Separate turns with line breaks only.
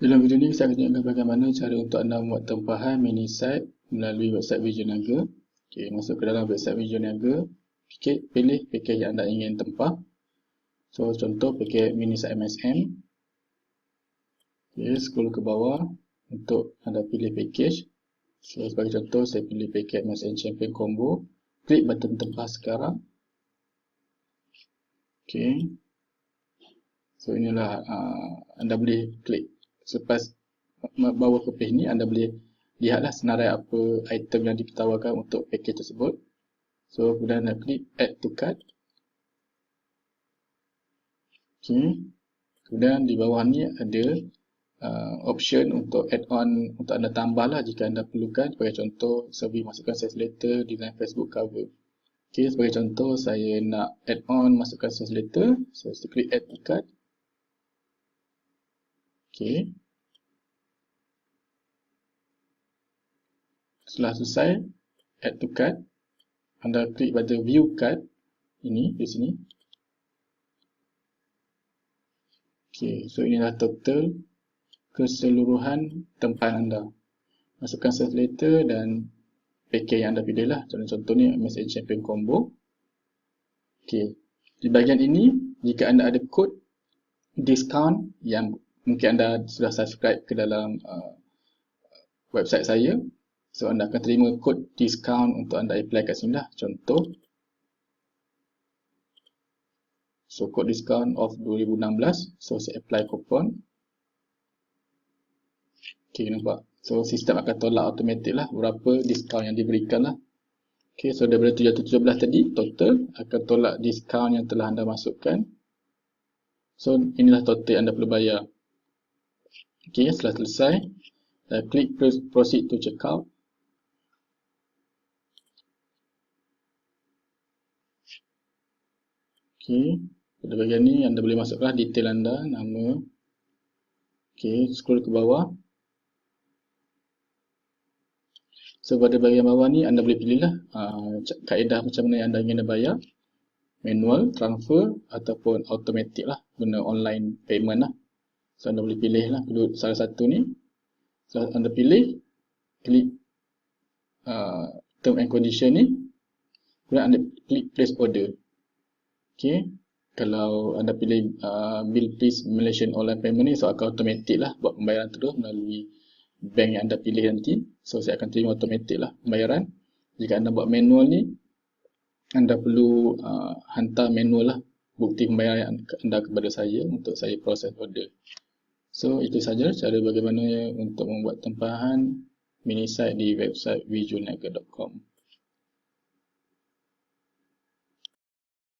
Dalam video ini saya akan tunjukkan bagaimana cara untuk anda membuat tempahan mini site melalui website Vision Niaga. Okey, masuk ke dalam website Vision Niaga, pilih package yang anda ingin tempah. So contoh package mini site MSM. Okey, scroll ke bawah untuk anda pilih package. So sebagai contoh saya pilih package MSN Champion Combo. Klik button tempah sekarang. Okey. So inilah uh, anda boleh klik selepas bawa ke page ni anda boleh lihatlah senarai apa item yang ditawarkan untuk package tersebut. So kemudian anda klik add to cart. Okay. Kemudian di bawah ni ada uh, option untuk add on untuk anda tambah lah jika anda perlukan sebagai contoh servis masukkan sales letter design Facebook cover. Okay, sebagai contoh saya nak add on masukkan sales letter, so saya klik add to cart. Okay. Setelah selesai, add to cart. Anda klik pada view cart. Ini, di sini. Okay, so inilah total keseluruhan tempahan anda. Masukkan sales letter dan package yang anda pilih lah. Contoh-contoh ni, MSN Champion Combo. Okay. Di bahagian ini, jika anda ada kod discount yang mungkin anda sudah subscribe ke dalam uh, website saya, So anda akan terima kod discount untuk anda apply kat sini lah. Contoh. So kod discount of 2016. So saya apply coupon. Okay nampak. So sistem akan tolak automatik lah berapa discount yang diberikan lah. Okay so daripada 717 tadi total akan tolak discount yang telah anda masukkan. So inilah total yang anda perlu bayar. Okay setelah selesai. Uh, klik proceed to checkout. Okey, pada bahagian ni anda boleh masukkan detail anda, nama. Okey, scroll ke bawah. So pada bahagian bawah ni anda boleh pilihlah uh, kaedah macam mana yang anda ingin bayar. Manual, transfer ataupun automatic lah, guna online payment lah. So anda boleh pilih lah salah satu ni. So anda pilih, klik uh, term and condition ni. Kemudian anda klik place order. Okay. Kalau anda pilih uh, Bill Please Malaysian Online Payment ni, so akan automatik lah buat pembayaran terus melalui bank yang anda pilih nanti. So saya akan terima automatik lah pembayaran. Jika anda buat manual ni, anda perlu uh, hantar manual lah bukti pembayaran anda kepada saya untuk saya proses order. So itu saja cara bagaimana untuk membuat tempahan mini site di website visualniaga.com.